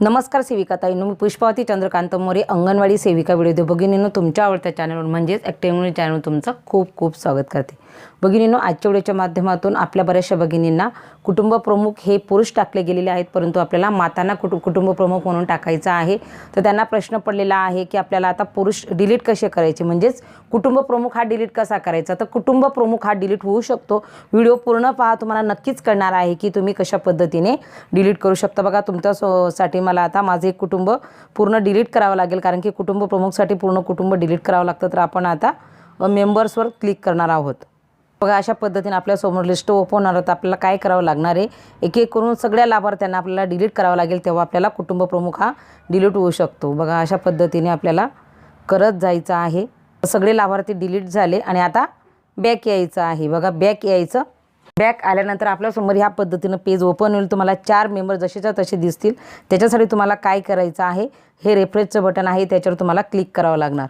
नमस्कार सेविका ताईंनो मी पुष्पावती चंद्रकांत मोरे अंगणवाडी सेविका व्हिडिओ भगिनीनं तुमच्या आवडत्या चॅनलवर म्हणजेच ॲक्टिव्ह चॅनल तुमचं खूप खूप स्वागत करते. भगिनींनो आजच्या व्हिडिओच्या माध्यमातून आपल्या बऱ्याचशा भगिनींना कुटुंब प्रमुख हे पुरुष टाकले गेलेले आहेत परंतु आपल्याला मातांना कुटु कुटुंब प्रमुख म्हणून टाकायचं आहे. तर त्यांना प्रश्न पडलेला आहे की आपल्याला आता पुरुष डिलीट कसे करायचे? म्हणजेच कुटुंब प्रमुख हा डिलीट कसा करायचा? तर कुटुंब प्रमुख हा डिलीट होऊ शकतो. व्हिडिओ पूर्ण पहा तुम्हाला नक्कीच कळणार आहे की तुम्ही कशा पद्धतीने डिलीट करू शकता. बघा तुमच्या सो- साठी मला आता माझे कुटुंब पूर्ण डिलीट करावं लागेल कारण की कुटुंब प्रमुखसाठी पूर्ण कुटुंब डिलीट करावं लागतं. तर आपण आता मेंबर्सवर क्लिक करणार आहोत. बघा अशा पद्धतीने आपल्यासमोर लिस्ट ओपन होणार तर आपल्याला काय करावं लागणार आहे? एक एक करून सगळ्या लाभार्थ्यांना आपल्याला डिलीट करावं लागेल तेव्हा आपल्याला कुटुंब प्रमुख हा डिलीट होऊ शकतो. बघा अशा पद्धतीने आपल्याला करत जायचं आहे. सगळे लाभार्थी डिलीट झाले आणि आता बॅक यायचं आहे. बघा बॅक यायचं. बॅक आल्यानंतर आपल्यासमोर ह्या पद्धतीनं पेज ओपन होईल. तुम्हाला चार मेंबर जसेच्या तसे दिसतील. त्याच्यासाठी तुम्हाला काय करायचं आहे? हे रेफरेजचं बटन आहे. त्याच्यावर तुम्हाला क्लिक करावं लागणार.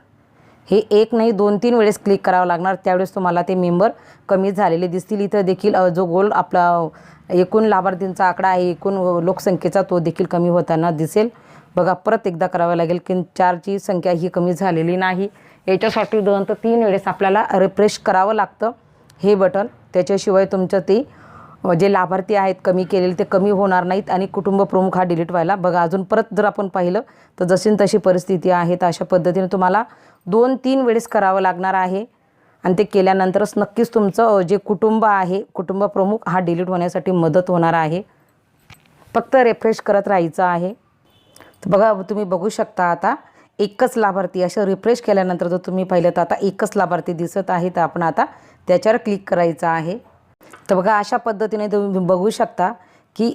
हे एक नाही दोन तीन वेळेस क्लिक करावं लागणार. त्यावेळेस तुम्हाला ते मेंबर कमी झालेले दिसतील. इथं देखील जो गोल आपला एकूण लाभार्थींचा आकडा आहे एकूण लोकसंख्येचा तो देखील कमी होताना दिसेल. बघा परत एकदा करावं लागेल की चारची संख्या ही कमी झालेली नाही. याच्यासाठी दोन तर तीन वेळेस आपल्याला रिफ्रेश करावं लागतं. हे बटन त्याच्याशिवाय तुमचं ते जे लाभार्थी आहेत कमी केलेले ते कमी होणार नाहीत आणि कुटुंब प्रमुख हा डिलीट व्हायला. बघा अजून परत जर आपण पाहिलं तर जशी न तशी परिस्थिती आहे तर अशा पद्धतीने तुम्हाला दोन तीन वेळेस करावं लागणार आहे. आणि ते केल्यानंतरच नक्कीच तुमचं जे कुटुंब आहे कुटुंब प्रमुख हा डिलीट होण्यासाठी मदत होणार आहे. फक्त रिफ्रेश करत राहायचं आहे. तर बघा तुम्ही बघू शकता आता एकच लाभार्थी असं रिफ्रेश केल्यानंतर जर तुम्ही पाहिलं तर आता एकच लाभार्थी दिसत आहे तर आपण आता त्याच्यावर क्लिक करायचं आहे. तर बघा अशा पद्धतीने तुम्ही बघू शकता की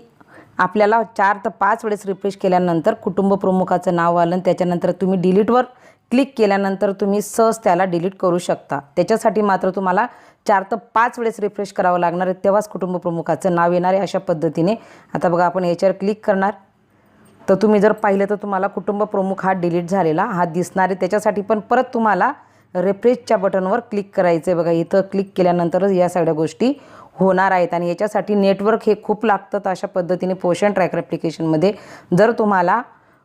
आपल्याला चार तर पाच वेळेस रिफ्रेश केल्यानंतर कुटुंब प्रमुखाचं नाव आलं त्याच्यानंतर तुम्ही डिलीटवर क्लिक केल्यानंतर तुम्ही सहज त्याला डिलीट करू शकता. त्याच्यासाठी मात्र तुम्हाला चार तर पाच वेळेस रिफ्रेश करावं लागणार आहे. तेव्हाच कुटुंब प्रमुखाचं नाव येणार आहे अशा पद्धतीने. आता बघा आपण याच्यावर क्लिक करणार. तर तुम्ही जर पाहिलं तर तुम्हाला कुटुंब प्रमुख हा डिलीट झालेला हा दिसणार आहे. त्याच्यासाठी पण परत तुम्हाला रेफ्रेशच्या बटनवर क्लिक करायचं आहे बघा. इथं क्लिक केल्यानंतरच या सगळ्या गोष्टी होणार आहेत. आणि याच्यासाठी नेटवर्क हे खूप लागतं तर अशा पद्धतीने पोषण ट्रॅकर ॲप्लिकेशनमध्ये. जर तुम्हाला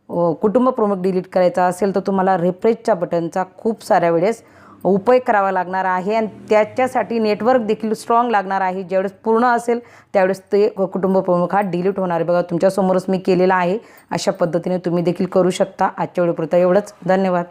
कुटुंब प्रमुख डिलीट करायचा असेल तर तुम्हाला रेफ्रेशच्या बटनचा खूप साऱ्या वेळेस उपयोग करावा लागणार आहे. आणि त्याच्यासाठी नेटवर्क देखील स्ट्रॉंग लागणार आहे. ज्यावेळेस पूर्ण असेल त्यावेळेस ते कुटुंब प्रमुख हा डिलीट होणार आहे. बघा तुमच्यासमोरच मी केलेला आहे. अशा पद्धतीने तुम्ही देखील करू शकता. आजच्या वेळेपुरता एवढंच. धन्यवाद.